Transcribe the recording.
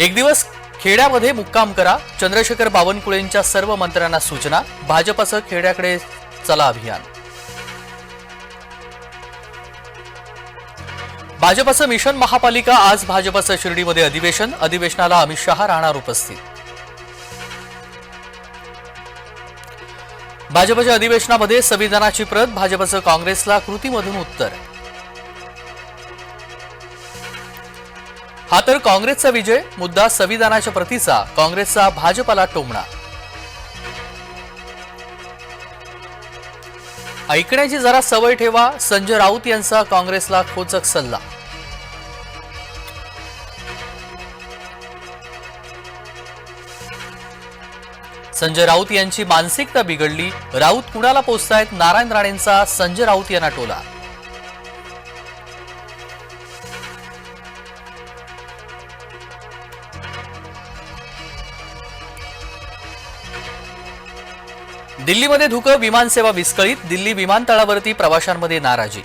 एक दिवस खेड्यामध्ये मुक्काम करा. चंद्रशेखर बावनकुळेंच्या सर्व मंत्र्यांना सूचना. भाजपचं खेड्याकडे चला अभियान. भाजपचं मिशन महापालिका आज भाजपचं शिर्डीमध्ये अधिवेशन. अधिवेशनाला अमित शहा राहणार उपस्थित. भाजपच्या अधिवेशनामध्ये संविधानाची प्रत भाजपचं काँग्रेसला कृतीमधून उत्तर. हा तर काँग्रेसचा विजय मुद्दा संविधानाच्या प्रतीचा काँग्रेसचा भाजपला टोमणा. ऐकण्याची जरा सवय ठेवा संजय राऊत यांचा काँग्रेसला खोचक सल्ला. संजय राऊत यांची मानसिकता बिघडली राऊत कुणाला पोचतायत? नारायण राणेंचा संजय राऊत यांना टोला. दिल्लीमध्ये धुकं विमानसेवा विस्कळीत दिल्ली विमानतळावरती प्रवाशांमध्ये नाराजी